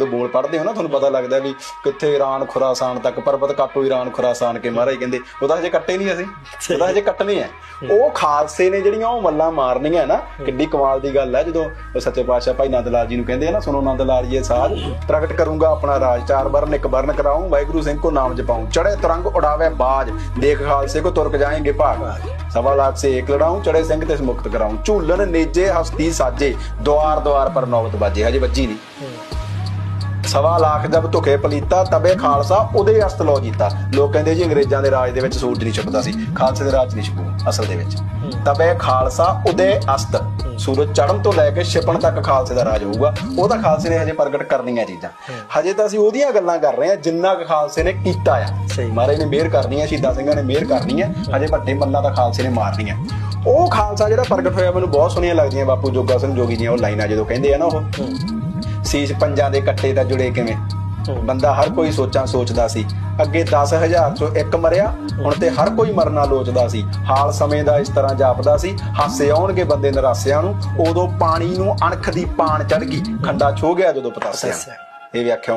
ਜਦੋਂ ਬੋਲ ਪੜ੍ਹਦੇ ਹੋ ਨਾ ਤੁਹਾਨੂੰ ਪਤਾ ਲੱਗਦਾ ਵੀ ਕਿੱਥੇ ਈਰਾਨ ਖੁਰਾਸਾਨ ਤੱਕ ਪਰਬਤ ਕਾਟੋ ਈਰਾਨ ਖੁਰਾਸਾਨ ਕੇ ਮਹਾਰਾਜ ਕਹਿੰਦੇ ਉਹ ਤਾਂ ਹਜੇ ਕੱਟੇ ਨਹੀਂ ਅਸੀਂ ਉਹ ਤਾਂ ਹਜੇ ਕੱਟਨੇ ਆ। ਉਹ ਖਾਲਸੇ ਨੇ ਜਿਹੜੀਆਂ ਉਹ ਮੱਲਾਂ ਮਾਰਨੀਆਂ ਨਾ ਕਿੱਡੀ ਕਮਾਲ ਦੀ ਗੱਲ ਹੈ ਜਦੋਂ ਸੱਚੇ ਪਾਤਸ਼ਾਹ ਭਾਈ ਨੰਦ ਲਾਲ ਜੀ ਨੂੰ ਕਹਿੰਦੇ ਆ ਨਾ ਸੁਣੋ ਨੰਦ ਲਾਲ ਜੀ ਇਹ ਸਾਜ ਪ੍ਰਗਟ ਕਰੂੰਗਾ ਆਪਣਾ ਰਾਜ ਚਾਰ ਵਰਨ ਇੱਕ ਵਰਨ ਕਰਾਉਂ ਵਾਹਿਗੁਰੂ ਸਿੰਘ ਕੋ ਨਾਮ ਜਪਾਉਂ ਚੜੇ ਤਰੰਗ ਉਡਾਵੇ ਬਾਜ ਦੇਖ ਖਾਲਸੇ ਕੋ ਤੁਰਕ ਜਾਏਂਗੇ ਭਾਗ। ਸਵਾ ਲਾਖ ਸੇ ਏਕ ਲੜਾਉਂ ਚੜੇ ਸਿੰਘ ਤੇ ਮੁਕਤ ਕਰਾਉਂ ਝੂਲਨ ਨੇਜੇ ਹਸਤੀ ਸਾਜੇ ਦੁਆਰ ਦੁਆਰ ਪਰ ਨੌਬਤ ਬਾਜੇ ਹਜੇ ਵੱਜੀ ਨਹੀਂ। ਸਵਾ ਲੱਖ ਜਬ ਧੁਕੇ ਪਲੀਤਾ ਤਬੇ ਖਾਲਸਾ ਉਹਦੇ ਅਸਤ ਲੋ ਜੀਤਾ। ਲੋਕ ਕਹਿੰਦੇ ਜੀ ਅੰਗਰੇਜ਼ਾਂ ਦੇ ਰਾਜ ਦੇ ਵਿੱਚ ਸੂਰਜ ਨਹੀਂ ਛੁਪਦਾ ਸੀ ਖਾਲਸੇ ਦੇ ਰਾਜ ਨਹੀਂ ਛੁਪੂ ਅਸਲ ਦੇ ਵਿੱਚ। ਤਬੇ ਖਾਲਸਾ ਉਹਦੇ ਅਸਤ। ਸੂਰਜ ਚੜ੍ਹਨ ਤੋਂ ਲੈ ਕੇ ਛਿਪਣ ਤੱਕ ਖਾਲਸੇ ਦਾ ਰਾਜ ਹੋਊਗਾ। ਉਹ ਤਾਂ ਖਾਲਸੇ ਨੇ ਹਜੇ ਪ੍ਰਗਟ ਕਰਨੀਆਂ ਚੀਜ਼ਾਂ। ਹਜੇ ਤਾਂ ਅਸੀਂ ਉਹਦੀਆਂ ਗੱਲਾਂ ਕਰ ਰਹੇ ਹਾਂ ਜਿੰਨਾ ਕੁ ਖਾਲਸੇ ਨੇ ਕੀਤਾ ਆ। ਮਹਾਰਾਜ ਨੇ ਮਿਹਰ ਕਰਨੀ ਹੈ ਸ਼ਹੀਦਾਂ ਸਿੰਘਾਂ ਨੇ ਮਿਹਰ ਕਰਨੀ ਹੈ। ਹਜੇ ਵੱਡੇ ਮੱਲਾਂ ਦਾ ਖਾਲਸੇ ਨੇ ਮਾਰਨੀਆਂ। ਉਹ ਖਾਲਸਾ ਜਿਹੜਾ ਪ੍ਰਗਟ ਹੋਇਆ ਮੈਨੂੰ ਬਹੁਤ ਸੋਹਣੀਆਂ ਲੱਗਦੀਆਂ ਬਾਪੂ ਜੋਗਾ ਸਿੰਘ ਜੋਗੀ ਦੀਆਂ ਉਹ ਲਾਈਨਾਂ ਜਦੋਂ ਕਹਿੰਦੇ ਆ ਨਾ ਉਹ। ਸੀਸ ਪੰਜਾਂ ਦੇ ਕੱਟੇ ਤਾਂ ਜੁੜੇ ਕਿਵੇਂ? ਬੰਦਾ ਹਰ ਕੋਈ ਸੋਚਾਂ ਸੋਚਦਾ ਸੀ। ਅੱਗੇ 10000 ਚੋਂ ਇੱਕ ਮਰਿਆ ਹੁਣ ਤੇ ਹਰ ਕੋਈ ਮਰਨਾ ਲੋਚਦਾ ਸੀ। ਹਾਲ ਸਮੇਂ ਦਾ ਇਸ ਤਰ੍ਹਾਂ ਜਾਪਦਾ ਸੀ ਹਾਸੇ ਆਉਣਗੇ ਬੰਦੇ ਨਰਾਸਿਆਂ ਨੂੰ ਉਦੋਂ ਪਾਣੀ ਨੂੰ ਅਣਖ ਦੀ ਪਾਣ ਚੜ ਗਈ ਖੰਡਾ ਛੋ ਗਿਆ ਜਦੋਂ ਪਤਾਸਿਆ। ਇਹ ਵਿਆਖਿਆ